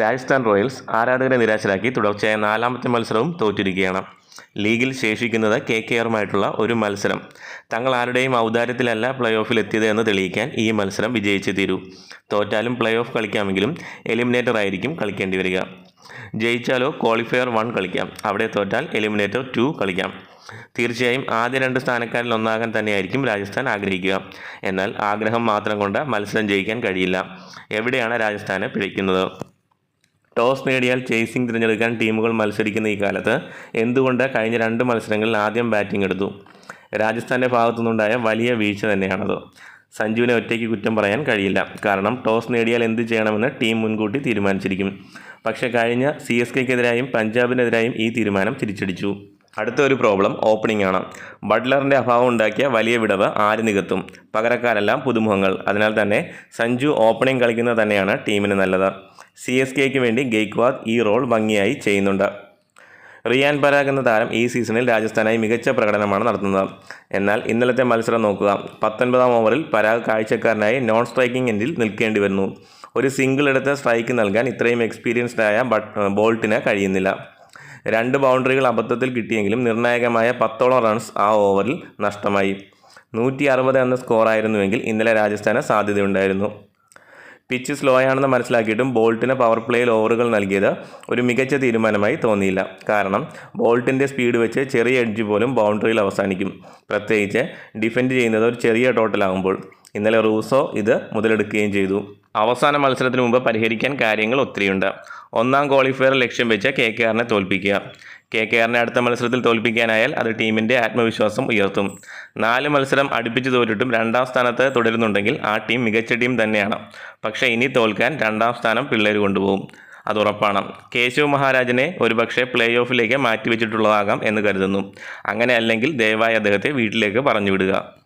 Rajasthan Royals ആരാധകരെ നിരാശരാക്കി തുടർച്ചയായ നാലാമത്തെ മത്സരവും തോറ്റിരിക്കുകയാണ്. ലീഗിൽ ശേഷിക്കുന്നത് കെ കെ ആറുമായിട്ടുള്ള ഒരു മത്സരം. തങ്ങൾ ആരുടെയും ഔദാര്യത്തിലല്ല പ്ലേ ഓഫിൽ എത്തിയത് എന്ന് തെളിയിക്കാൻ ഈ മത്സരം വിജയിച്ചേ തീരൂ. തോറ്റാലും പ്ലേ ഓഫ് കളിക്കാമെങ്കിലും എലിമിനേറ്റർ ആയിരിക്കും കളിക്കേണ്ടി വരിക. ജയിച്ചാലോ ക്വാളിഫയർ വൺ കളിക്കാം. അവിടെ തോറ്റാൽ എലിമിനേറ്റർ ടു കളിക്കാം. തീർച്ചയായും ആദ്യ രണ്ട് സ്ഥാനക്കാരിൽ ഒന്നാകാൻ തന്നെയായിരിക്കും രാജസ്ഥാൻ ആഗ്രഹിക്കുക. എന്നാൽ ആഗ്രഹം മാത്രം കൊണ്ട് മത്സരം ജയിക്കാൻ കഴിയില്ല. എവിടെയാണ് രാജസ്ഥാനെ പിഴയ്ക്കുന്നത്? ടോസ് നേടിയാൽ ചേസിംഗ് തിരഞ്ഞെടുക്കാൻ ടീമുകൾ മത്സരിക്കുന്ന ഈ കാലത്ത് എന്തുകൊണ്ട് കഴിഞ്ഞ രണ്ട് മത്സരങ്ങളിൽ ആദ്യം ബാറ്റിംഗ് എടുത്തു? രാജസ്ഥാന്റെ ഭാഗത്തുനിന്നുണ്ടായ വലിയ വീഴ്ച തന്നെയാണത്. സഞ്ജുവിനെ ഒറ്റയ്ക്ക് കുറ്റം പറയാൻ കഴിയില്ല. കാരണം ടോസ് നേടിയാൽ എന്ത് ചെയ്യണമെന്ന് ടീം മുൻകൂട്ടി തീരുമാനിച്ചിരിക്കും. പക്ഷേ കഴിഞ്ഞ സി എസ് കെക്കെതിരായും പഞ്ചാബിനെതിരായും ഈ തീരുമാനം തിരിച്ചടിച്ചു. അടുത്ത ഒരു പ്രോബ്ലം ഓപ്പണിംഗ് ആണ്. ബട്ട്ലറിന്റെ അഭാവം ഉണ്ടാക്കിയ വലിയ വിടവ് ആര് നികത്തും? പകരക്കാരെല്ലാം പുതുമുഖങ്ങൾ. അതിനാൽ തന്നെ സഞ്ജു ഓപ്പണിംഗ് കളിക്കുന്നത് തന്നെയാണ് ടീമിന് നല്ലത്. സി എസ് കെക്ക് വേണ്ടി ഗെയ്ക്വാദ് ഈ റോൾ ഭംഗിയായി ചെയ്യുന്നുണ്ട്. റിയാൻ പരാഗ് എന്ന താരം ഈ സീസണിൽ രാജസ്ഥാനായി മികച്ച പ്രകടനമാണ് നടത്തുന്നത്. എന്നാൽ ഇന്നലത്തെ മത്സരം നോക്കുക. പത്തൊൻപതാം ഓവറിൽ പരാഗ് കാഴ്ചക്കാരനായി നോൺ സ്ട്രൈക്കിംഗ് എൻഡിൽ നിൽക്കേണ്ടി വരുന്നു. ഒരു സിംഗിൾ എടുത്ത് സ്ട്രൈക്ക് നൽകാൻ ഇത്രയും എക്സ്പീരിയൻസ്ഡായ ബട്ട് ബോൾട്ടിന് കഴിയുന്നില്ല. രണ്ട് ബൗണ്ടറികൾ അബദ്ധത്തിൽ കിട്ടിയെങ്കിലും നിർണായകമായ പത്തോളം റൺസ് ആ ഓവറിൽ നഷ്ടമായി. നൂറ്റി അറുപത് എന്ന സ്കോറായിരുന്നുവെങ്കിൽ ഇന്നലെ രാജസ്ഥാന് സാധ്യതയുണ്ടായിരുന്നു. പിച്ച് സ്ലോ ആണെന്ന് മനസ്സിലാക്കിയിട്ടും ബോൾട്ടിന് പവർ പ്ലേയിൽ ഓവറുകൾ നൽകിയത് ഒരു മികച്ച തീരുമാനമായി തോന്നിയില്ല. കാരണം ബോൾട്ടിന്റെ സ്പീഡ് വെച്ച് ചെറിയ എഡ്ജ് പോലും ബൗണ്ടറിയിൽ അവസാനിക്കും. പ്രത്യേകിച്ച് ഡിഫെൻഡ് ചെയ്യുന്നത് ഒരു ചെറിയ ടോട്ടലാകുമ്പോൾ ഇന്നലെ റൂസോ ഇത് മുതലെടുക്കുകയും ചെയ്തു. അവസാന മത്സരത്തിന് മുമ്പ് പരിഹരിക്കാൻ കാര്യങ്ങൾ ഒത്തിരിയുണ്ട്. ഒന്നാം ക്വാളിഫയർ ലക്ഷ്യം വെച്ച് കെ കെ ആറിനെ തോൽപ്പിക്കുക. കെ കെ ആറിനെ അടുത്ത മത്സരത്തിൽ തോൽപ്പിക്കാനായാൽ അത് ടീമിന്റെ ആത്മവിശ്വാസം ഉയർത്തും. നാല് മത്സരം അടുപ്പിച്ച് തോറ്റിട്ടും രണ്ടാം സ്ഥാനത്ത് തുടരുന്നുണ്ടെങ്കിൽ ആ ടീം മികച്ച ടീം തന്നെയാണ്. പക്ഷേ ഇനി തോൽക്കാൻ രണ്ടാം സ്ഥാനം പിള്ളേർ കൊണ്ടുപോകും. അത് ഉറപ്പാണ്. കേശവ് മഹാരാജനെ ഒരുപക്ഷെ പ്ലേ ഓഫിലേക്ക് മാറ്റിവെച്ചിട്ടുള്ളതാകാം എന്ന് കരുതുന്നു. അങ്ങനെ അല്ലെങ്കിൽ ദയവായി അദ്ദേഹത്തെ വീട്ടിലേക്ക് പറഞ്ഞു വിടുക